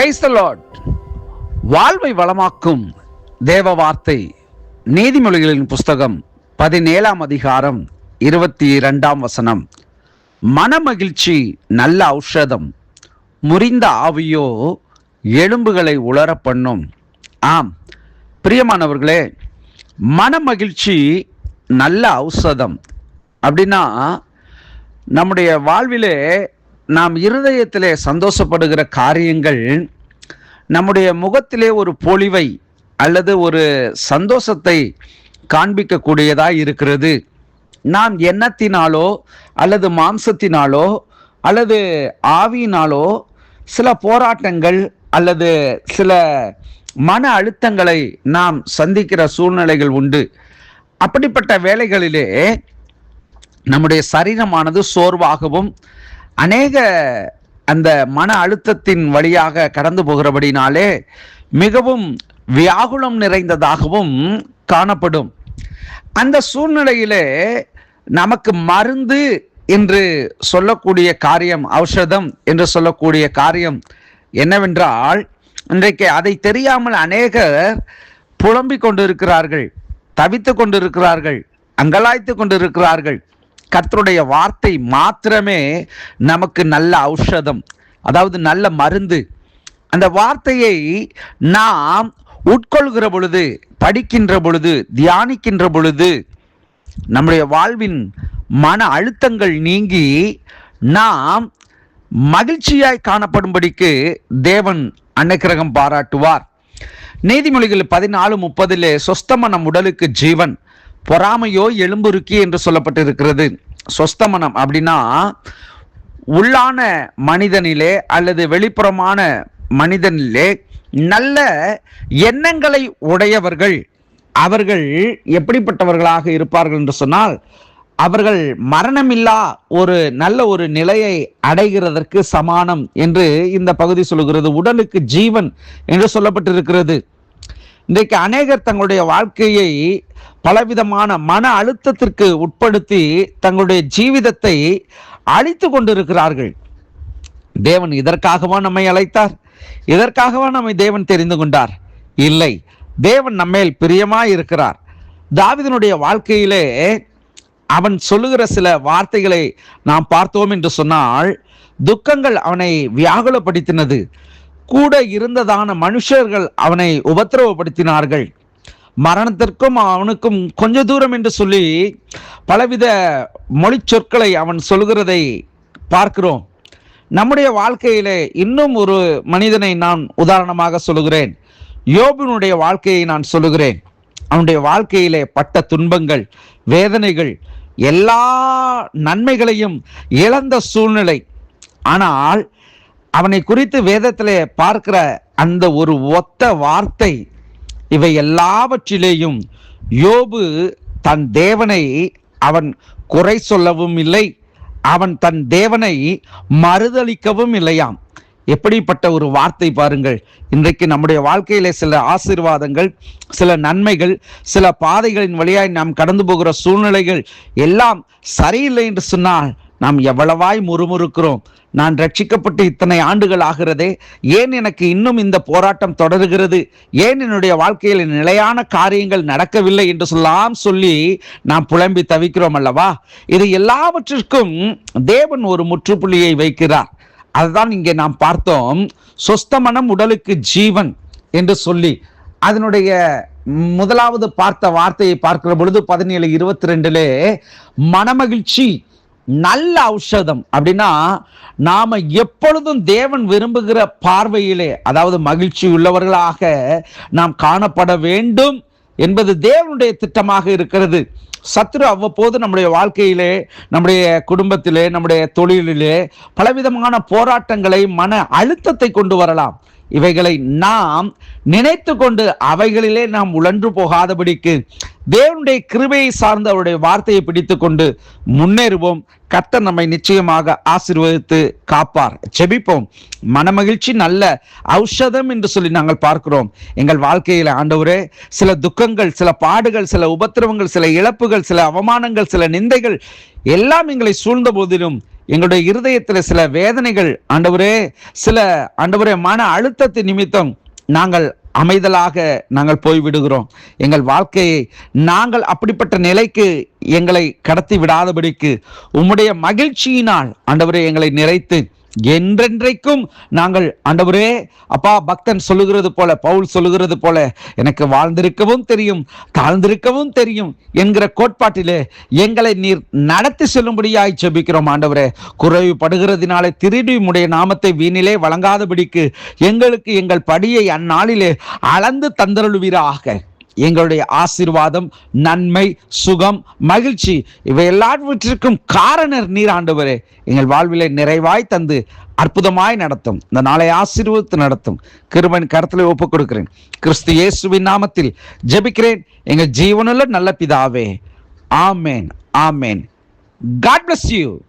Praise the Lord வாழ்வை வளமாக்கும் தேவ வார்த்தை நீதிமொழிகளின் புஸ்தகம் பதினேழாம் அதிகாரம் இருபத்தி இரண்டாம் வசனம். மனமகிழ்ச்சி நல்ல ஔஷதம். முறிந்த ஆவியோ எலும்புகளை உலர பண்ணும். ஆம் பிரியமானவர்களே மனமகிழ்ச்சி நல்ல ஔஷதம். அப்படின்னா நம்முடைய வாழ்விலே நாம் இருதயத்திலே சந்தோஷப்படுகிற காரியங்கள் நம்முடைய முகத்திலே ஒரு பொலிவை அல்லது ஒரு சந்தோஷத்தை காண்பிக்கக்கூடியதாக இருக்கிறது. நாம் எண்ணத்தினாலோ அல்லது மாம்சத்தினாலோ அல்லது ஆவியினாலோ சில போராட்டங்கள் அல்லது சில மன அழுத்தங்களை நாம் சந்திக்கிற சூழ்நிலைகள் உண்டு. அப்படிப்பட்ட வேலைகளிலே நம்முடைய சரீரமானது சோர்வாகவும் அநேக அந்த மன அழுத்தத்தின் வழியாக கடந்து போகிறபடினாலே மிகவும் வியாகுலம் நிறைந்ததாகவும் காணப்படும். அந்த சூழ்நிலையிலே நமக்கு மருந்து என்று சொல்லக்கூடிய காரியம் ஔஷதம் என்று சொல்லக்கூடிய காரியம் என்னவென்றால் இன்றைக்கு அதை தெரியாமல் அநேகர் புலம்பிக் கொண்டிருக்கிறார்கள் தவித்து கொண்டிருக்கிறார்கள் அங்கலாய்த்து கொண்டிருக்கிறார்கள். கர்த்தருடைய வார்த்தை மாத்திரமே நமக்கு நல்ல ஔஷதம் அதாவது நல்ல மருந்து. அந்த வார்த்தையை நாம் உட்கொள்கிற பொழுது படிக்கின்ற பொழுது தியானிக்கின்ற பொழுது நம்முடைய வாழ்வின் மன அழுத்தங்கள் நீங்கி நாம் மகிழ்ச்சியாய் காணப்படும்படிக்கு தேவன் அன்னக்கிரகம் பாராட்டுவார். நீதிமொழிகள் பதினாலு முப்பதிலே சொஸ்தம நம் உடலுக்கு ஜீவன். பொறாமையோ எலும்புருக்கி என்று சொல்லப்பட்டிருக்கிறது. சொஸ்தமனம் அப்படின்னா உள்ளான மனிதனிலே அல்லது வெளிப்புறமான மனிதனிலே நல்ல எண்ணங்களை உடையவர்கள் அவர்கள் எப்படிப்பட்டவர்களாக இருப்பார்கள் என்று சொன்னால் அவர்கள் மரணமில்லா ஒரு நல்ல ஒரு நிலையை அடைகிறதற்கு சமானம் என்று இந்த பகுதி சொல்லுகிறது. உடலுக்கு ஜீவன் என்று சொல்லப்பட்டிருக்கிறது. இன்றைக்கு அநேகர் தங்களுடைய வாழ்க்கையை பலவிதமான மன அழுத்தத்திற்கு உட்படுத்தி தங்களுடைய ஜீவிதத்தை அழித்து கொண்டிருக்கிறார்கள். தேவன் இதற்காகவா நம்மை அழைத்தார்? இதற்காகவா நம்மை தேவன் தெரிந்து கொண்டார்? இல்லை. தேவன் நம்மேல் பிரியமாய் இருக்கிறார். தாவிதனுடைய வாழ்க்கையிலே அவன் சொல்லுகிற சில வார்த்தைகளை நாம் பார்த்தோம் என்று சொன்னால் துக்கங்கள் அவனை வியாகுலப்படுத்தினது. கூட இருந்ததான மனுஷர்கள் அவனை உபத்திரவப்படுத்தினார்கள். மரணத்திற்கும் அவனுக்கும் கொஞ்ச தூரம் என்று சொல்லி பலவித மொழி சொற்களை அவன் சொல்கிறதை பார்க்கிறோம். நம்முடைய வாழ்க்கையிலே இன்னும் ஒரு மனிதனை நான் உதாரணமாக சொல்லுகிறேன். யோபினுடைய வாழ்க்கையை நான் சொல்லுகிறேன். அவனுடைய வாழ்க்கையிலே பட்ட துன்பங்கள் வேதனைகள் எல்லா நன்மைகளையும் இழந்த சூழ்நிலை. ஆனால் அவனை குறித்து வேதத்திலே பார்க்கிற அந்த ஒரு ஒத்த வார்த்தை இவை எல்லாவற்றிலேயும் யோபு தன் தேவனை அவன் குறை சொல்லவும் இல்லை. அவன் தன் தேவனை மறுதளிக்கவும் இல்லையாம். எப்படிப்பட்ட ஒரு வார்த்தை பாருங்கள். இன்றைக்கு நம்முடைய வாழ்க்கையிலே சில ஆசீர்வாதங்கள் சில நன்மைகள் சில பாதைகளின் வழியாய் நாம் கடந்து போகிற சூழ்நிலைகள் எல்லாம் சரியில்லை என்று சொன்னால் நாம் எவ்வளவாய் முறுமுறுக்கிறோம். நான் ரட்சிக்கப்பட்டு இத்தனை ஆண்டுகள் ஆகிறதே ஏன் எனக்கு இன்னும் இந்த போராட்டம் தொடருகிறது? ஏன் என்னுடைய வாழ்க்கையில் நிலையான காரியங்கள் நடக்கவில்லை என்று சொல்லாம் சொல்லி நாம் புலம்பி தவிக்கிறோம் அல்லவா? இது எல்லாவற்றிற்கும் தேவன் ஒரு முற்றுப்புள்ளியை வைக்கிறார். அதுதான் இங்கே நாம் பார்த்தோம். சொஸ்தமனம் உடலுக்கு ஜீவன் என்று சொல்லி அதனுடைய முதலாவது பார்த்த வார்த்தையை பார்க்கிற பொழுது பதினேழு இருபத்தி ரெண்டிலே மனமகிழ்ச்சி நல்ல ஔஷதம். அப்படின்னா நாம எப்பொழுதும் தேவன் விரும்புகிற பார்வையிலே அதாவது மகிழ்ச்சி உள்ளவர்களாக நாம் காணப்பட வேண்டும் என்பது தேவனுடைய திட்டமாக இருக்கிறது. சத்ரு அவ்வப்போது நம்முடைய வாழ்க்கையிலே நம்முடைய குடும்பத்திலே நம்முடைய தொழிலிலே பலவிதமான போராட்டங்களை மன அழுத்தத்தை கொண்டு வரலாம். இவைகளை நாம் நினைத்து கொண்டு அவைகளிலே நாம் உழன்று போகாதபடிக்கு தேவனுடைய கிருபையை சார்ந்த அவருடைய வார்த்தையை பிடித்து கொண்டு முன்னேறுவோம். கர்த்தர் நம்மை நிச்சயமாக ஆசீர்வதித்து காப்பார். செபிப்போம் மனமகிழ்ச்சி நல்ல ஔஷதம் என்று சொல்லி நாங்கள் பார்க்கிறோம். எங்கள் வாழ்க்கையில் ஆண்டவரே சில துக்கங்கள் சில பாடுகள் சில உபத்திரவங்கள் சில இழப்புகள் சில அவமானங்கள் சில நிந்தைகள் எல்லாம் எங்களை சூழ்ந்த போதிலும் எங்களுடைய இருதயத்தில் சில வேதனைகள் ஆண்டவரே சில ஆண்டவரே மன அழுத்தத்தின் நிமித்தம் நாங்கள் அமைதலாக நாங்கள் போய்விடுகிறோம். எங்கள் வாழ்க்கையை நாங்கள் அப்படிப்பட்ட நிலைக்கு எங்களை கடத்தி விடாதபடிக்கு உம்முடைய மகிழ்ச்சியினால் ஆண்டவரே எங்களை நிறைத்து என்றென்றைக்கும் நாங்கள் ஆண்டவரே அப்பா பக்தன் சொல்லுகிறது போல பவுல் சொல்லுகிறது போல எனக்கு வாழ்ந்திருக்கவும் தெரியும் தாழ்ந்திருக்கவும் தெரியும் என்கிற கோட்பாட்டிலே எங்களை நீர் நடத்தி செல்லும்படியாய் செபிக்கிறோம் ஆண்டவரே. குறைவுபடுகிறதினாலே திருடி உடைய நாமத்தை வீணிலே வழங்காதபடிக்கு எங்களுக்கு எங்கள் படியை அந்நாளிலே அளந்து தந்தருளுவீராக. எங்களுடைய ஆசீர்வாதம் நன்மை சுகம் மகிழ்ச்சி இவை எல்லாவற்றிற்கும் காரணர் நீர் ஆண்டவரே. எங்கள் வாழ்விலை நிறைவாய் தந்து அற்புதமாய் நடத்தும். இந்த நாளை ஆசீர்வதித்து நடத்தும். கிருபன் கருத்தில் ஒப்புக் கொடுக்கிறேன் கிறிஸ்து இயேசுவின் நாமத்தில் ஜெபிக்கிறேன். எங்கள் ஜீவனுள்ள நல்ல பிதாவே. ஆமேன் ஆமேன். God bless you